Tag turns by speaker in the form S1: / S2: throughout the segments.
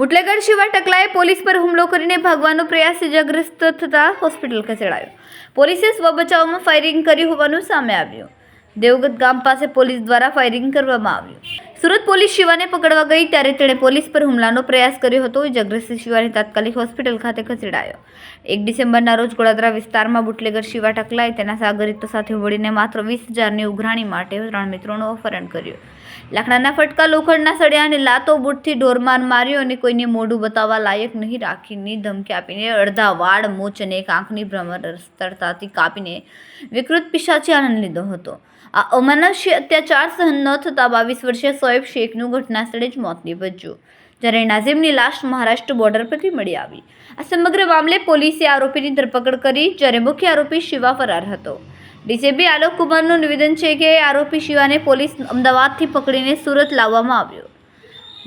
S1: bootlegger Shiva ટકલાએ police પર હુમલો કરીને ભાગવાનો પ્રયાસ ઇજાગ્રસ્ત થતા હોસ્પિટલ ખસેડાયો પોલીસે સ્વ સ્વબચાવમાં ફાયરિંગ કરી હોવાનું સામે આવ્યું દેવગત ગામ પાસે પોલીસ દ્વારા ફાયરિંગ કરવામાં આવ્યું સુરત પોલીસ શિવાને પકડવા ગઈ ત્યારે તેણે પોલીસ પર હુમલાનો પ્રયાસ કર્યો હતો ઇજાગ્રસ્ત શિવાને તાત્કાલિક હોસ્પિટલ ખાતે ખસેડાયો એક ડિસેમ્બરના રોજ ગોળાદરા વિસ્તારમાં બુટલેગર શિવા ટકલાએ તેના સાગરિતો સાથે વળીને માત્ર વીસ હજારની ઉઘરાણી માટે ત્રણ મિત્રોનું અપહરણ કર્યું લાકડાના ફટકા લોખંડના સળિયા અને લાતો બુટથી ઢોરમાર માર્યો અને કોઈને મોઢું બતાવવા લાયક નહીં રાખીને ધમકી આપીને અડધા વાળ મૂછ અને એક આંખની ભ્રમર તરતાથી કાપીને વિકૃત પિશાચી આનંદ લીધો હતો આ અમાનુષ્ય અત્યાચાર સહન ન થતાં બાવીસ વર્ષીય સોએબ શેખનું ઘટના સ્થળે જ મોત નીપજ્યું જ્યારે નાઝીમની લાશ મહારાષ્ટ્ર બોર્ડર પરથી મળી આવી આ સમગ્ર મામલે પોલીસે આરોપીની ધરપકડ કરી જ્યારે મુખ્ય આરોપી શિવા ફરાર હતો ડીજીપી આલોક કુમારનું નિવેદન છે કે આરોપી શિવાને પોલીસ અમદાવાદથી પકડીને સુરત લાવવામાં આવ્યો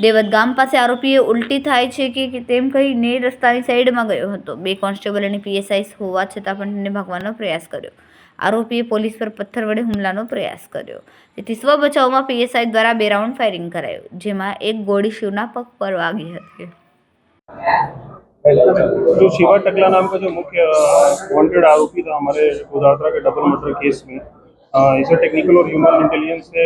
S1: દેવત ગામ પાસે આરોપીએ ઉલટી થાય છે કે તેમ કહી ને રસ્તાની સાઈડમાં ગયો હતો બે કોન્સ્ટેબલ અને પીએસઆઈ હોવા છતાં પણ તેને ભાગવાનો પ્રયાસ કર્યો આરોપીએ પોલીસ પર પથ્થર વડે હુમલાનો પ્રયાસ કર્યો તેથી સ્વ બચાવમાં પીએસઆઈ દ્વારા બે રાઉન્ડ ફાયરિંગ કરાયું જેમાં એક ગોળી શિવના પગ પર વાગી હતી
S2: जो शिवा टकला नाम का जो मुख्य वांटेड आरोपी था हमारे गोदावरा के डबल मर्डर केस में इसे टेक्निकल और ह्यूमन इंटेलिजेंस से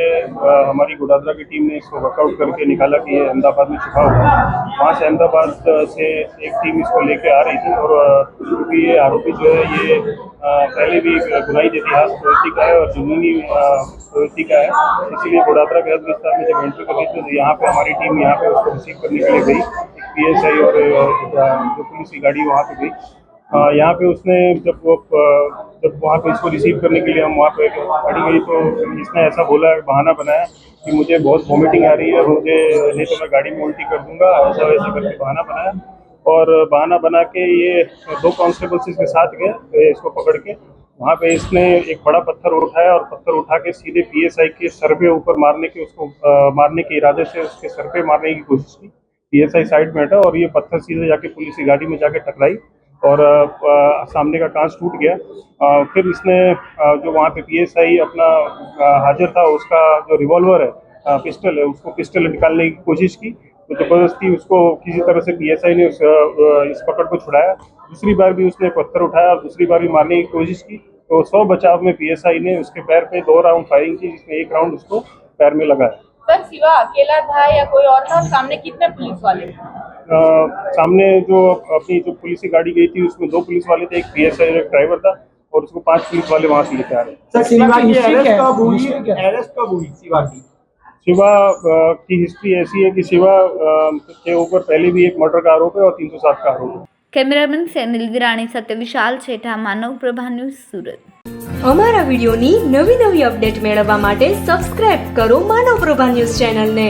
S2: हमारी गुडादरा की टीम ने इसको वर्कआउट करके निकाला कि ये अहमदाबाद में छुपा हुआ है वहाँ से अहमदाबाद से एक टीम इसको लेके आ रही थी और क्योंकि ये आरोपी जो है ये पहले भी गुनाई इतिहास प्रवृत्ति का है और जुनूनी प्रवृत्ति का है इसीलिए गोडादरा के हद विस्तार में जब एंट्री कर रही थी तो यहाँ पर हमारी टीम यहाँ पर उसको रिसीव करने के लिए गई पी एस आई और जो पुलिस की गाड़ी वहाँ पर गई यहाँ पे उसने जब वो जब वहाँ पे इसको रिसीव करने के लिए हम वहाँ पे खड़ी गई तो इसने ऐसा बोला बहाना बनाया कि मुझे बहुत वॉमिटिंग आ रही है और मुझे नहीं तो मैं गाड़ी में उल्टी कर दूंगा ऐसा वैसा करके बहाना बनाया और बहाना बना के ये दो कॉन्स्टेबल्स इसके साथ गए इसको पकड़ के वहाँ पे इसने एक बड़ा पत्थर उठाया और पत्थर उठा के सीधे पीएसआई के सर पे ऊपर मारने के उसको आ, मारने के इरादे से उसके सर पे मारने की कोशिश की पीएसआई साइड में हटा और ये पत्थर सीधे जाके पुलिस की गाड़ी में जाके टकराई और आ, सामने का कांच टूट गया आ, फिर इसने आ, जो वहाँ पे पीएसआई अपना आ, हाजिर था उसका जो रिवॉल्वर है आ, पिस्टल है उसको पिस्टल निकालने की कोशिश की तो जबरदस्ती उसको किसी तरह से पीएसआई ने उस इस पकड़ को छुड़ाया दूसरी बार भी उसने पत्थर उठाया और दूसरी बार भी मारने की कोशिश की तो सौ बचाव में पीएसआई ने उसके पैर पे दो राउंड फायरिंग की जिसमें एक राउंड उसको पैर में लगाया
S3: सर सिवा अकेला था या कोई और था सामने कितने पुलिस वाले
S2: અ સામે જે પોતાની જે પોલીસની ગાડી ગઈતી એમાં બે પોલીસવાળા
S4: હતા એક પીએસઆઈનો
S5: ડ્રાઈવર
S4: હતો
S5: અને ઉસકો
S4: પાંચ ફીટ
S5: વાલે વહા થી
S4: લેતા રહે સર સિવાજી હિસ્ટરી
S2: છે અરેસ્ટ کا ہوئی સિવાજી સિવા ની હિસ્ટરી એવી છે કે સિવા કે ઉપર પહેલી ભી એક મર્ડર કા આરોપ હે ઓર 307 કા આરોપ
S1: કેમેરામેન સેનિલ દેરાણી સત્ય વિશાલ શેઠા માનવ પ્રભા ન્યૂઝ સુરત
S6: અમારું વિડિયો ની નવી નવી અપડેટ મેળવવા માટે સબસ્ક્રાઇબ કરો માનવ પ્રભા ન્યૂઝ ચેનલ ને